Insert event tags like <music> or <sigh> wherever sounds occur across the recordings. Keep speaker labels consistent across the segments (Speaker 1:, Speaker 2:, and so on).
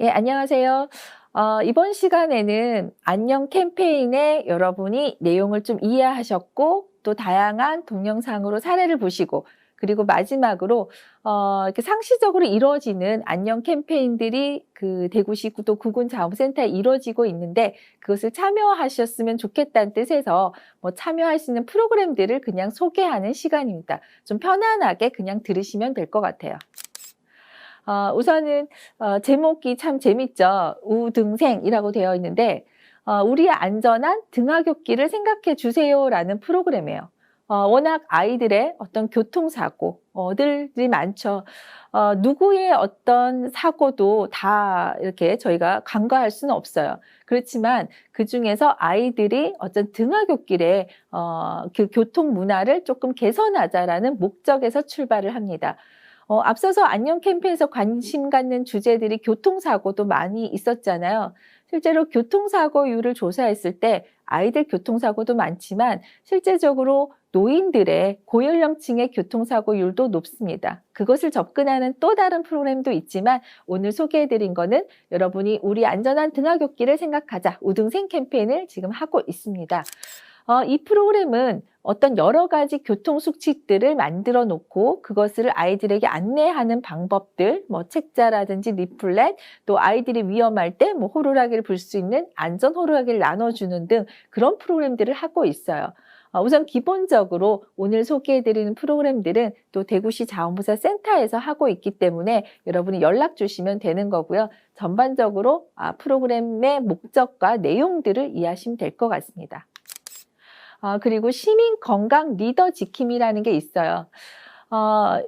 Speaker 1: 예, 안녕하세요. 어, 이번 시간에는 안녕 캠페인에 여러분이 내용을 좀 이해하셨고 또 다양한 동영상으로 사례를 보시고 그리고 마지막으로 어, 이렇게 상시적으로 이루어지는 안녕 캠페인들이 그 대구시 또 구군 자원센터에 이루어지고 있는데 그것을 참여하셨으면 좋겠다는 뜻에서 뭐 참여할 수 있는 프로그램들을 그냥 소개하는 시간입니다. 좀 편안하게 그냥 들으시면 될 것 같아요. 어, 우선은 어, 제목이 참 재밌죠. 우등생이라고 되어 있는데 어, 우리의 안전한 등하굣길을 생각해 주세요라는 프로그램이에요. 어, 워낙 아이들의 어떤 교통사고들이 많죠. 어, 누구의 어떤 사고도 다 이렇게 저희가 간과할 수는 없어요. 그렇지만 그 중에서 아이들이 어떤 등하굣길에 어, 그 교통 문화를 조금 개선하자라는 목적에서 출발을 합니다. 어, 앞서서 안녕 캠페인에서 관심 갖는 주제들이 교통사고도 많이 있었잖아요. 실제로 교통사고율을 조사했을 때 아이들 교통사고도 많지만 실제적으로 노인들의 고연령층의 교통사고율도 높습니다. 그것을 접근하는 또 다른 프로그램도 있지만 오늘 소개해드린 거는 여러분이 우리 안전한 등하굣길을 생각하자 우등생 캠페인을 지금 하고 있습니다. 어, 이 프로그램은 어떤 여러 가지 교통 수칙들을 만들어 놓고 그것을 아이들에게 안내하는 방법들, 뭐 책자라든지 리플렛, 또 아이들이 위험할 때 뭐 호루라기를 불 수 있는 안전 호루라기를 나눠주는 등 그런 프로그램들을 하고 있어요. 어, 우선 기본적으로 오늘 소개해드리는 프로그램들은 또 대구시 자원부사 센터에서 하고 있기 때문에 여러분이 연락 주시면 되는 거고요. 전반적으로 아, 프로그램의 목적과 내용들을 이해하시면 될 것 같습니다. 아, 그리고 시민 건강 리더 지킴이라는 게 있어요. 어,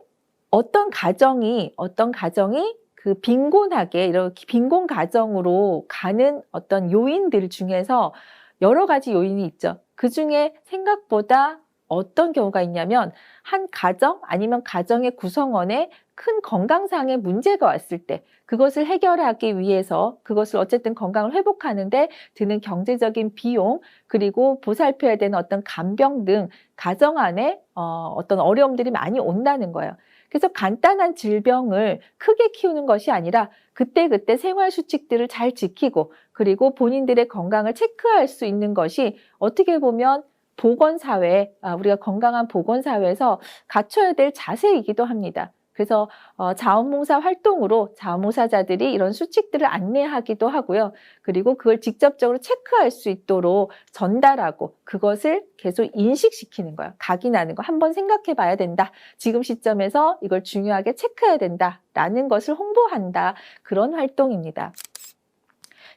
Speaker 1: 어떤 가정이, 어떤 가정이 그 빈곤하게, 이렇게 빈곤 가정으로 가는 어떤 요인들 중에서 여러 가지 요인이 있죠. 그 중에 생각보다 어떤 경우가 있냐면 한 가정 아니면 가정의 구성원에 큰 건강상의 문제가 왔을 때 그것을 해결하기 위해서 그것을 어쨌든 건강을 회복하는데 드는 경제적인 비용 그리고 보살펴야 되는 어떤 간병 등 가정 안에 어, 어떤 어려움들이 많이 온다는 거예요. 그래서 간단한 질병을 크게 키우는 것이 아니라 그때그때 생활 수칙들을 잘 지키고 그리고 본인들의 건강을 체크할 수 있는 것이 어떻게 보면 보건사회, 아, 우리가 건강한 보건사회에서 갖춰야 될 자세이기도 합니다. 그래서 어, 자원봉사 활동으로 자원봉사자들이 이런 수칙들을 안내하기도 하고요. 그리고 그걸 직접적으로 체크할 수 있도록 전달하고 그것을 계속 인식시키는 거예요. 각인하는 거. 한번 생각해 봐야 된다. 지금 시점에서 이걸 중요하게 체크해야 된다. 라는 것을 홍보한다. 그런 활동입니다.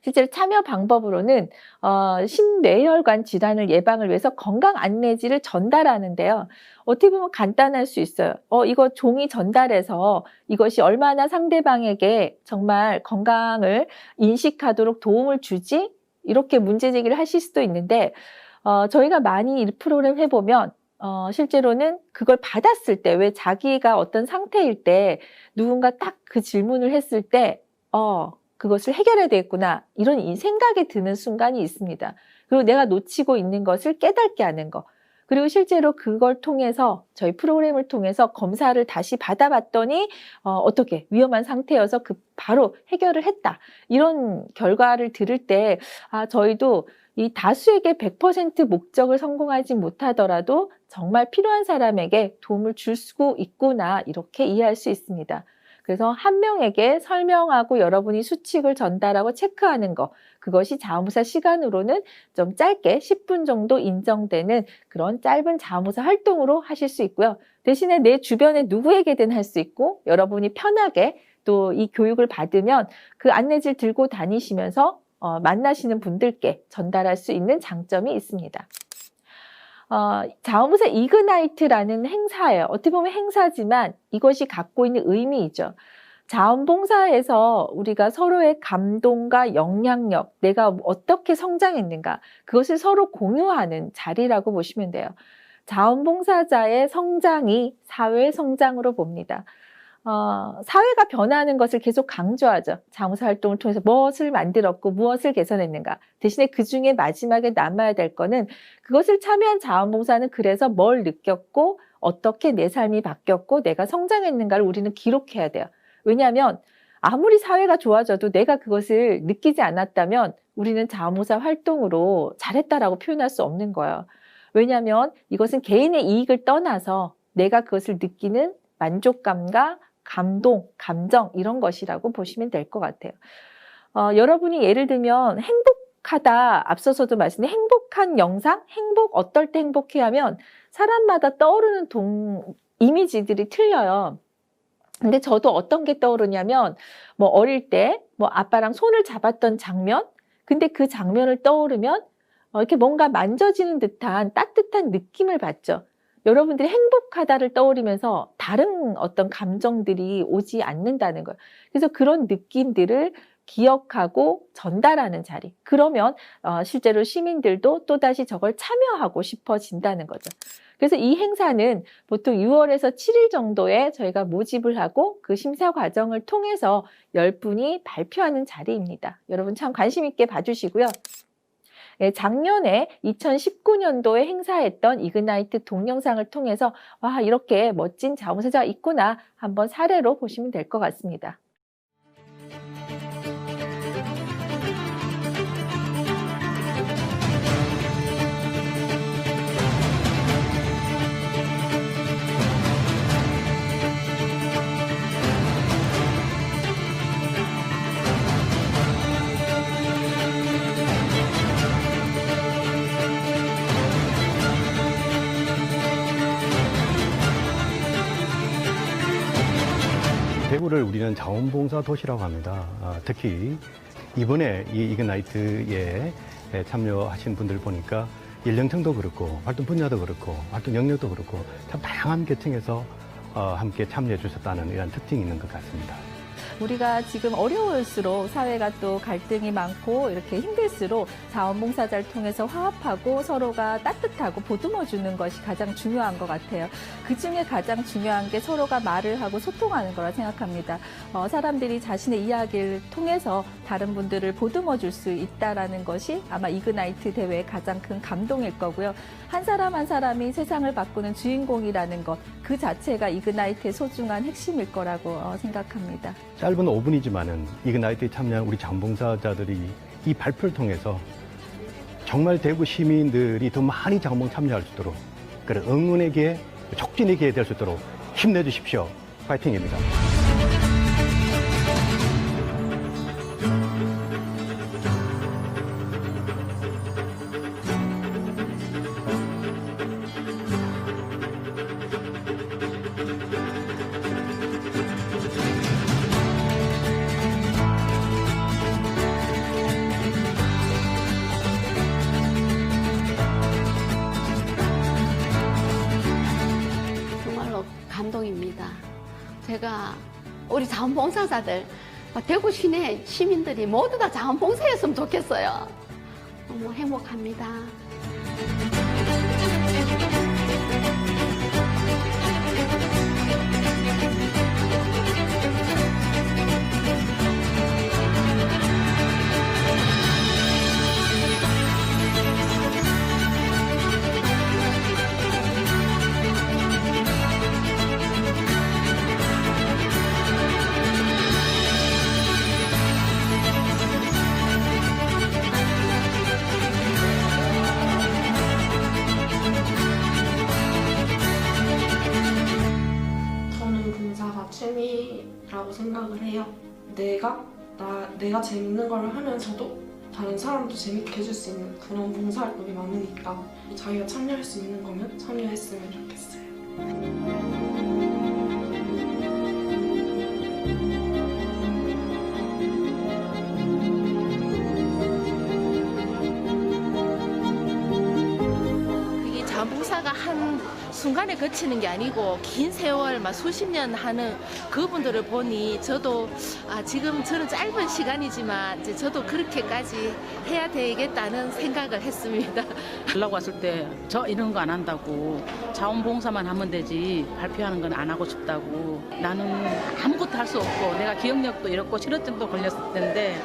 Speaker 1: 실제로 참여 방법으로는 어, 심뇌혈관 질환을 예방을 위해서 건강 안내지를 전달하는데요. 어떻게 보면 간단할 수 있어요. 어, 이거 종이 전달해서 이것이 얼마나 상대방에게 정말 건강을 인식하도록 도움을 주지? 이렇게 문제 제기를 하실 수도 있는데, 어, 저희가 많이 이 프로그램 해보면, 어, 실제로는 그걸 받았을 때, 왜 자기가 어떤 상태일 때 누군가 딱 그 질문을 했을 때, 어, 그것을 해결해야 되겠구나. 이런 생각이 드는 순간이 있습니다. 그리고 내가 놓치고 있는 것을 깨닫게 하는 거. 그리고 실제로 그걸 통해서 저희 프로그램을 통해서 검사를 다시 받아봤더니 어, 떻게 위험한 상태여서 그 바로 해결을 했다 이런 결과를 들을 때 아 저희도 이 다수에게 100% 목적을 성공하지 못하더라도 정말 필요한 사람에게 도움을 줄 수 있구나 이렇게 이해할 수 있습니다. 그래서 한 명에게 설명하고 여러분이 수칙을 전달하고 체크하는 거 그것이 자무사 시간으로는 좀 짧게 10분 정도 인정되는 그런 짧은 자무사 활동으로 하실 수 있고요. 대신에 내 주변에 누구에게든 할 수 있고 여러분이 편하게 또 이 교육을 받으면 그 안내지를 들고 다니시면서 어, 만나시는 분들께 전달할 수 있는 장점이 있습니다. 어, 자원부사 이그나이트라는 행사예요. 어떻게 보면 행사지만 이것이 갖고 있는 의미이죠. 자원봉사에서 우리가 서로의 감동과 영향력, 내가 어떻게 성장했는가, 그것을 서로 공유하는 자리라고 보시면 돼요. 자원봉사자의 성장이 사회의 성장으로 봅니다. 어, 사회가 변화하는 것을 계속 강조하죠. 자무사 활동을 통해서 무엇을 만들었고 무엇을 개선했는가. 대신에 그 중에 마지막에 남아야 될 거는 그것을 참여한 자원봉사는 그래서 뭘 느꼈고 어떻게 내 삶이 바뀌었고 내가 성장했는가를 우리는 기록해야 돼요. 왜냐하면 아무리 사회가 좋아져도 내가 그것을 느끼지 않았다면 우리는 자원봉사 활동으로 잘했다라고 표현할 수 없는 거예요. 왜냐하면 이것은 개인의 이익을 떠나서 내가 그것을 느끼는 만족감과 감동, 감정 이런 것이라고 보시면 될 것 같아요. 어, 여러분이 예를 들면 행복하다 앞서서도 말씀드린 행복한 영상, 행복 어떨 때 행복해 하면 사람마다 떠오르는 동 이미지들이 틀려요. 근데 저도 어떤 게 떠오르냐면 뭐 어릴 때 뭐 아빠랑 손을 잡았던 장면 근데 그 장면을 떠오르면 어, 이렇게 뭔가 만져지는 듯한 따뜻한 느낌을 받죠. 여러분들이 행복하다를 떠올리면서 다른 어떤 감정들이 오지 않는다는 거예요. 그래서 그런 느낌들을 기억하고 전달하는 자리. 그러면 어, 실제로 시민들도 또다시 저걸 참여하고 싶어진다는 거죠. 그래서 이 행사는 보통 6월에서 7일 정도에 저희가 모집을 하고 그 심사 과정을 통해서 10분이 발표하는 자리입니다. 여러분 참 관심 있게 봐주시고요. 예, 작년에 2019년도에 행사했던 이그나이트 동영상을 통해서 와 이렇게 멋진 자원사자가 있구나 한번 사례로 보시면 될 것 같습니다.
Speaker 2: 대구를 우리는 자원봉사 도시라고 합니다. 아, 특히 이번에 이 이그나이트에 참여하신 분들 보니까 연령층도 그렇고 활동 분야도 그렇고 활동 영역도 그렇고 참 다양한 계층에서 어, 함께 참여해 주셨다는 이런 특징이 있는 것 같습니다.
Speaker 1: 우리가 지금 어려울수록 사회가 또 갈등이 많고 이렇게 힘들수록 자원봉사자를 통해서 화합하고 서로가 따뜻하고 보듬어 주는 것이 가장 중요한 것 같아요. 그 중에 가장 중요한 게 서로가 말을 하고 소통하는 거라 생각합니다. 어, 사람들이 자신의 이야기를 통해서 다른 분들을 보듬어 줄 수 있다라는 것이 아마 이그나이트 대회의 가장 큰 감동일 거고요. 한 사람 한 사람이 세상을 바꾸는 주인공이라는 것 그 자체가 이그나이트의 소중한 핵심일 거라고 어, 생각합니다.
Speaker 2: 짧은 5분이지만은 이그나이트에 참여한 우리 자원봉사자들이 이 발표를 통해서 정말 대구 시민들이 더 많이 자원봉 참여할 수 있도록 그런 응원의 기회, 촉진의 기회 될 수 있도록 힘내주십시오. 파이팅입니다.
Speaker 3: 제가 우리 자원봉사자들 대구 시내 시민들이 모두 다 자원봉사였으면 좋겠어요. 너무 행복합니다.
Speaker 4: 생각을 해요. 내가 나 내가 재밌는 걸 하면서도 다른 사람도 재밌게 해줄 수 있는 그런 봉사 활동이 많으니까 자기가 참여할 수 있는 거면 참여했으면 좋겠어요.
Speaker 5: 이게 자원봉사가 한 순간에 거치는 게 아니고 긴 세월 막 수십 년 하는 그분들을 보니 저도 아 지금 저는 짧은 시간이지만 이제 저도 그렇게까지 해야 되겠다는 생각을 했습니다. <laughs>
Speaker 6: 연락 왔을 때 저 이런 거 안 한다고 자원봉사만 하면 되지 발표하는 건 안 하고 싶다고 나는 아무것도 할 수 없고 내가 기억력도 잃었고 실어증도 걸렸을 텐데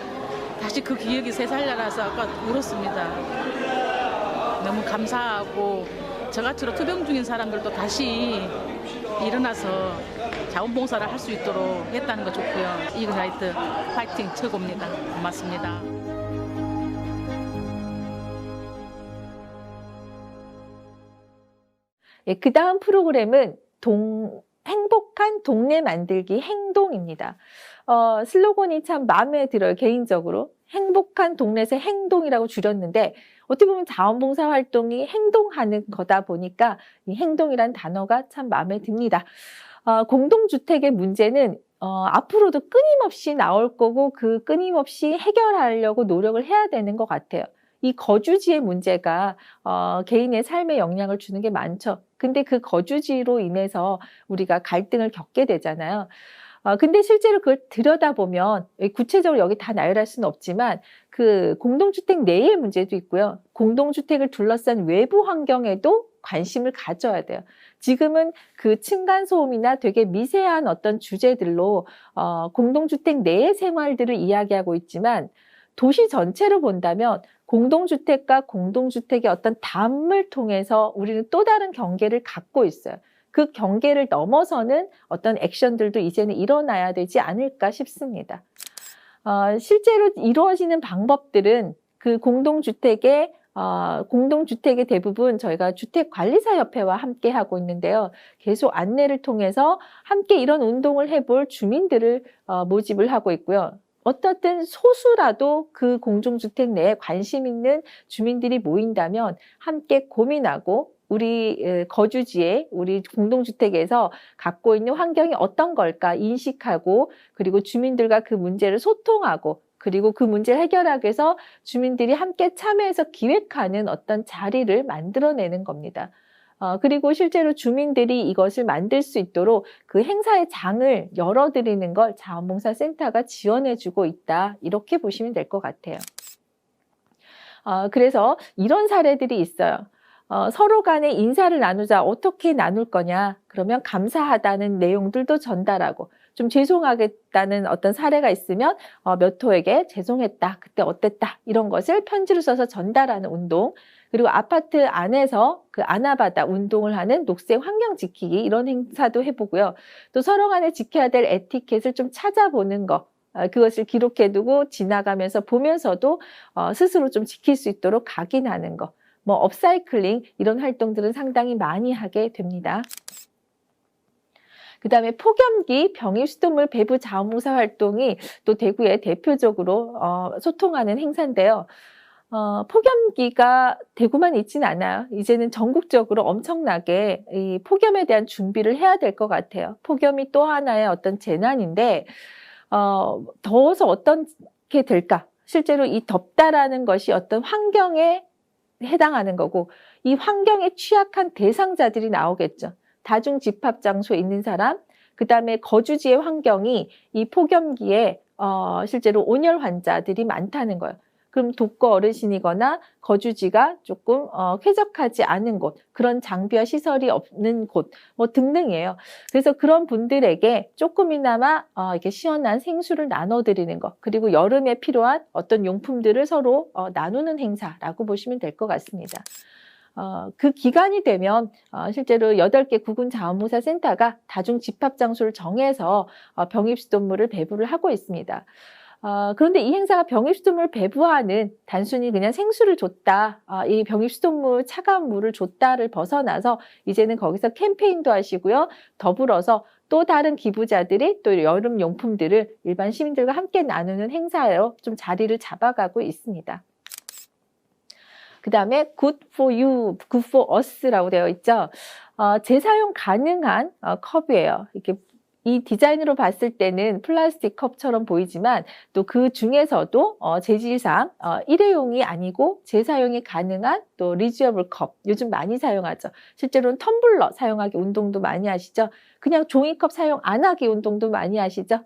Speaker 6: 다시 그 기억이 새살려나서 아까 울었습니다. 너무 감사하고 저같이로 투병 중인 사람들도 다시 일어나서 자원봉사를 할 수 있도록 했다는 거 좋고요. 이그나이트 파이팅 최고입니다. 고맙습니다.
Speaker 1: 예, 그 다음 프로그램은 동, 행복한 동네 만들기 행동입니다. 어, 슬로건이 참 마음에 들어요, 개인적으로. 행복한 동네에서 행동이라고 줄였는데, 어떻게 보면 자원봉사 활동이 행동하는 거다 보니까 이 행동이란 단어가 참 마음에 듭니다. 어, 공동주택의 문제는 어, 앞으로도 끊임없이 나올 거고 그 끊임없이 해결하려고 노력을 해야 되는 것 같아요. 이 거주지의 문제가 어, 개인의 삶에 영향을 주는 게 많죠. 근데 그 거주지로 인해서 우리가 갈등을 겪게 되잖아요. 어, 근데 실제로 그걸 들여다보면 구체적으로 여기 다 나열할 수는 없지만 그 공동주택 내의 문제도 있고요. 공동주택을 둘러싼 외부 환경에도 관심을 가져야 돼요. 지금은 그 층간소음이나 되게 미세한 어떤 주제들로 어, 공동주택 내의 생활들을 이야기하고 있지만 도시 전체를 본다면 공동주택과 공동주택의 어떤 담을 통해서 우리는 또 다른 경계를 갖고 있어요. 그 경계를 넘어서는 어떤 액션들도 이제는 일어나야 되지 않을까 싶습니다. 어, 실제로 이루어지는 방법들은 그 공동주택의 어, 공동주택의 대부분 저희가 주택관리사협회와 함께 하고 있는데요. 계속 안내를 통해서 함께 이런 운동을 해볼 주민들을 어, 모집을 하고 있고요. 어떻든 소수라도 그 공동주택 내에 관심 있는 주민들이 모인다면 함께 고민하고 우리 거주지에 우리 공동주택에서 갖고 있는 환경이 어떤 걸까 인식하고 그리고 주민들과 그 문제를 소통하고 그리고 그 문제를 해결하기 위해서 주민들이 함께 참여해서 기획하는 어떤 자리를 만들어내는 겁니다. 어, 그리고 실제로 주민들이 이것을 만들 수 있도록 그 행사의 장을 열어드리는 걸 자원봉사센터가 지원해주고 있다. 이렇게 보시면 될 것 같아요. 어, 그래서 이런 사례들이 있어요. 어, 서로 간에 인사를 나누자. 어떻게 나눌 거냐? 그러면 감사하다는 내용들도 전달하고, 좀 죄송하겠다는 어떤 사례가 있으면 어, 몇 호에게 죄송했다. 그때 어땠다. 이런 것을 편지를 써서 전달하는 운동. 그리고 아파트 안에서 그 아나바다 운동을 하는 녹색 환경 지키기 이런 행사도 해보고요. 또 서로 간에 지켜야 될 에티켓을 좀 찾아보는 거. 어, 그것을 기록해두고 지나가면서 보면서도 어, 스스로 좀 지킬 수 있도록 각인하는 거. 뭐 업사이클링 이런 활동들은 상당히 많이 하게 됩니다. 그 다음에 폭염기 병입수돗물 배부 자원봉사 활동이 또 대구에 대표적으로 어, 소통하는 행사인데요. 어, 폭염기가 대구만 있지는 않아요. 이제는 전국적으로 엄청나게 이 폭염에 대한 준비를 해야 될 것 같아요. 폭염이 또 하나의 어떤 재난인데, 어, 더워서 어떻게 될까? 실제로 이 덥다라는 것이 어떤 환경에 해당하는 거고, 이 환경에 취약한 대상자들이 나오겠죠. 다중 집합 장소에 있는 사람, 그 다음에 거주지의 환경이 이 폭염기에 어, 실제로 온열 환자들이 많다는 거예요. 그럼 독거 어르신이거나 거주지가 조금 어, 쾌적하지 않은 곳, 그런 장비와 시설이 없는 곳, 뭐 등등이에요. 그래서 그런 분들에게 조금이나마 어, 이렇게 시원한 생수를 나눠드리는 것, 그리고 여름에 필요한 어떤 용품들을 서로 어, 나누는 행사라고 보시면 될 것 같습니다. 어, 그 기간이 되면 어, 실제로 8개 구군 자원봉사 센터가 다중 집합 장소를 정해서 어, 병입 수돗물을 배부를 하고 있습니다. 어, 그런데 이 행사가 병입수돗물 배부하는 단순히 그냥 생수를 줬다, 어, 이 병입수돗물 차가운 물을 줬다를 벗어나서 이제는 거기서 캠페인도 하시고요. 더불어서 또 다른 기부자들이 또 여름 용품들을 일반 시민들과 함께 나누는 행사로 좀 자리를 잡아가고 있습니다. 그 다음에 good for you, good for us라고 되어 있죠. 어, 재사용 가능한 어, 컵이에요. 이렇게 이 디자인으로 봤을 때는 플라스틱 컵처럼 보이지만 또 그 중에서도 어, 재질상 어, 일회용이 아니고 재사용이 가능한 또 리즈어블 컵 요즘 많이 사용하죠. 실제로는 텀블러 사용하기 운동도 많이 하시죠. 그냥 종이컵 사용 안 하기 운동도 많이 하시죠.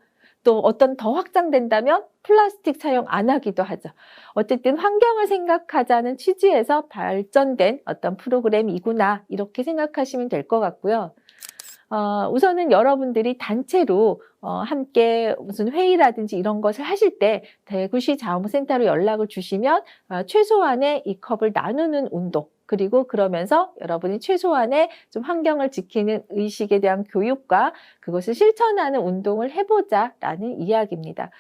Speaker 1: 또 어떤 더 확장된다면 플라스틱 사용 안 하기도 하죠. 어쨌든 환경을 생각하자는 취지에서 발전된 어떤 프로그램이구나 이렇게 생각하시면 될 것 같고요. 어, 우선은 여러분들이 단체로 어, 함께 무슨 회의라든지 이런 것을 하실 때 대구시 자원센터로 연락을 주시면 어, 최소한의 이 컵을 나누는 운동 그리고 그러면서 여러분이 최소한의 좀 환경을 지키는 의식에 대한 교육과 그것을 실천하는 운동을 해보자라는 이야기입니다.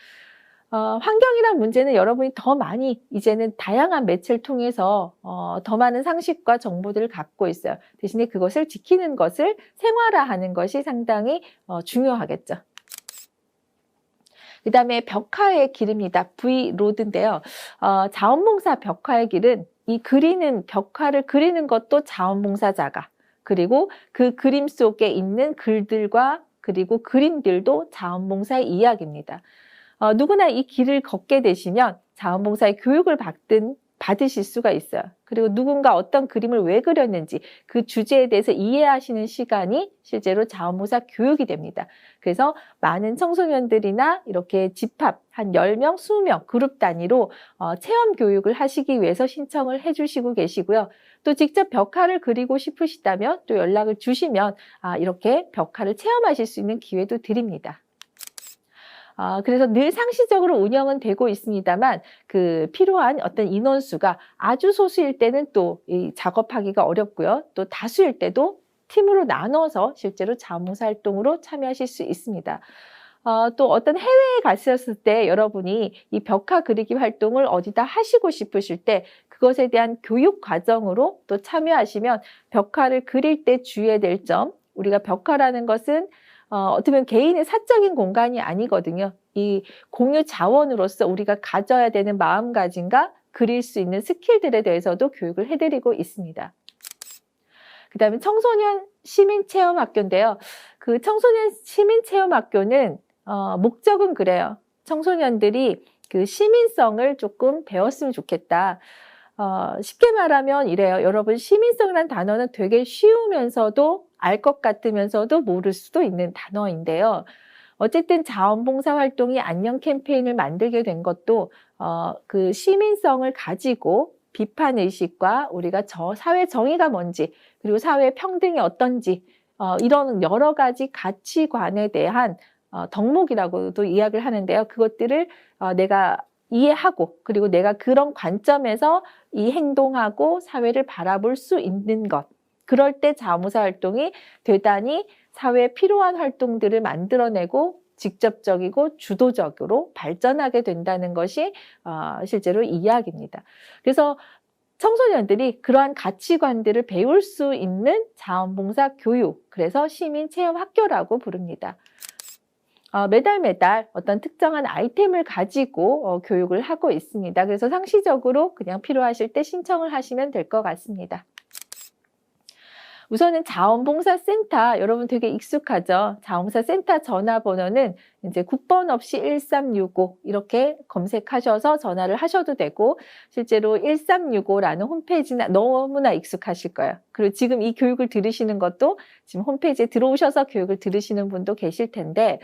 Speaker 1: 어, 환경이란 문제는 여러분이 더 많이 이제는 다양한 매체를 통해서 어, 더 많은 상식과 정보들을 갖고 있어요. 대신에 그것을 지키는 것을 생활화하는 것이 상당히 어, 중요하겠죠. 그 다음에 벽화의 길입니다. V 로드인데요. 어, 자원봉사 벽화의 길은 이 그리는 벽화를 그리는 것도 자원봉사자가 그리고 그 그림 속에 있는 글들과 그리고 그림들도 자원봉사의 이야기입니다. 어, 누구나 이 길을 걷게 되시면 자원봉사의 교육을 받든 받으실 수가 있어요. 그리고 누군가 어떤 그림을 왜 그렸는지 그 주제에 대해서 이해하시는 시간이 실제로 자원봉사 교육이 됩니다. 그래서 많은 청소년들이나 이렇게 집합 한 10명, 20명 그룹 단위로 어, 체험 교육을 하시기 위해서 신청을 해 주시고 계시고요. 또 직접 벽화를 그리고 싶으시다면 또 연락을 주시면 아, 이렇게 벽화를 체험하실 수 있는 기회도 드립니다. 아, 그래서 늘 상시적으로 운영은 되고 있습니다만 그 필요한 어떤 인원수가 아주 소수일 때는 또 이 작업하기가 어렵고요. 또 다수일 때도 팀으로 나눠서 실제로 자원봉사 활동으로 참여하실 수 있습니다. 어, 또 어떤 해외에 갔었을 때 여러분이 이 벽화 그리기 활동을 어디다 하시고 싶으실 때 그것에 대한 교육 과정으로 또 참여하시면 벽화를 그릴 때 주의해야 될 점, 우리가 벽화라는 것은 어, 어떻게 보면 개인의 사적인 공간이 아니거든요. 이 공유 자원으로서 우리가 가져야 되는 마음가짐과 그릴 수 있는 스킬들에 대해서도 교육을 해드리고 있습니다. 그 다음에 청소년 시민체험학교인데요. 그 청소년 시민체험학교는 어, 목적은 그래요. 청소년들이 그 시민성을 조금 배웠으면 좋겠다. 어, 쉽게 말하면 이래요. 여러분, 시민성이라는 단어는 되게 쉬우면서도 알 것 같으면서도 모를 수도 있는 단어인데요. 어쨌든 자원봉사 활동이 안녕 캠페인을 만들게 된 것도 어, 그 시민성을 가지고 비판 의식과 우리가 저 사회 정의가 뭔지 그리고 사회 평등이 어떤지 어, 이런 여러 가지 가치관에 대한 어, 덕목이라고도 이야기를 하는데요. 그것들을 어, 내가 이해하고 그리고 내가 그런 관점에서 이 행동하고 사회를 바라볼 수 있는 것. 그럴 때 자무사 활동이 대단히 사회에 필요한 활동들을 만들어내고 직접적이고 주도적으로 발전하게 된다는 것이 어, 실제로 이야기입니다. 그래서 청소년들이 그러한 가치관들을 배울 수 있는 자원봉사 교육, 그래서 시민체험학교라고 부릅니다. 어, 매달 매달 어떤 특정한 아이템을 가지고 어, 교육을 하고 있습니다. 그래서 상시적으로 그냥 필요하실 때 신청을 하시면 될 것 같습니다. 우선은 자원봉사센터 여러분 되게 익숙하죠. 자원봉사센터 전화번호는 이제 국번 없이 1365 이렇게 검색하셔서 전화를 하셔도 되고 실제로 1365라는 홈페이지나 너무나 익숙하실 거예요. 그리고 지금 이 교육을 들으시는 것도 지금 홈페이지에 들어오셔서 교육을 들으시는 분도 계실 텐데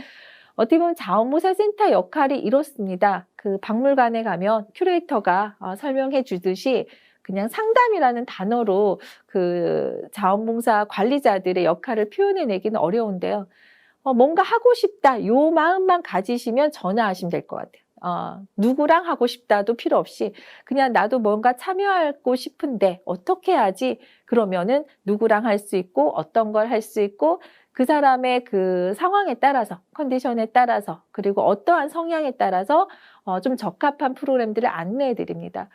Speaker 1: 어떻게 보면 자원봉사센터 역할이 이렇습니다. 그 박물관에 가면 큐레이터가 어, 설명해 주듯이 그냥 상담이라는 단어로 그 자원봉사 관리자들의 역할을 표현해내기는 어려운데요. 어, 뭔가 하고 싶다, 요 마음만 가지시면 전화하시면 될 것 같아요. 어, 누구랑 하고 싶다도 필요 없이 그냥 나도 뭔가 참여하고 싶은데 어떻게 하지? 그러면은 누구랑 할 수 있고 어떤 걸 할 수 있고 그 사람의 그 상황에 따라서 컨디션에 따라서 그리고 어떠한 성향에 따라서 어, 좀 적합한 프로그램들을 안내해 드립니다.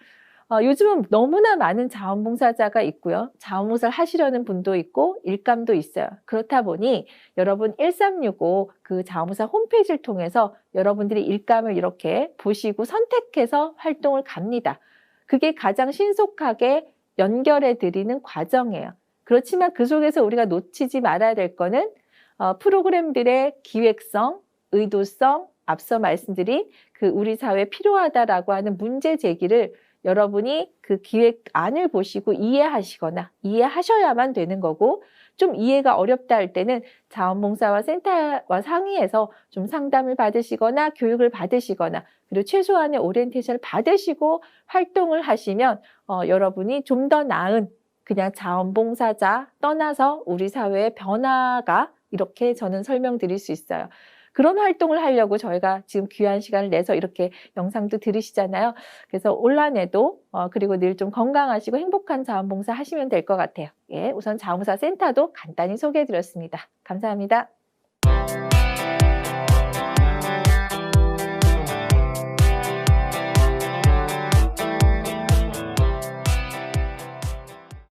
Speaker 1: 어, 요즘은 너무나 많은 자원봉사자가 있고요. 자원봉사를 하시려는 분도 있고 일감도 있어요. 그렇다 보니 여러분 1365 그 자원봉사 홈페이지를 통해서 여러분들이 일감을 이렇게 보시고 선택해서 활동을 갑니다. 그게 가장 신속하게 연결해 드리는 과정이에요. 그렇지만 그 속에서 우리가 놓치지 말아야 될 거는 어, 프로그램들의 기획성, 의도성, 앞서 말씀드린 그 우리 사회에 필요하다라고 하는 문제 제기를 여러분이 그 기획안을 보시고 이해하시거나 이해하셔야만 되는 거고 좀 이해가 어렵다 할 때는 자원봉사와 센터와 상의해서 좀 상담을 받으시거나 교육을 받으시거나 그리고 최소한의 오리엔테이션을 받으시고 활동을 하시면 어, 여러분이 좀 더 나은 그냥 자원봉사자 떠나서 우리 사회의 변화가 이렇게 저는 설명드릴 수 있어요. 그런 활동을 하려고 저희가 지금 귀한 시간을 내서 이렇게 영상도 들으시잖아요. 그래서 올 한해도 어, 그리고 늘 좀 건강하시고 행복한 자원봉사 하시면 될 것 같아요. 예, 우선 자원봉사 센터도 간단히 소개해 드렸습니다. 감사합니다.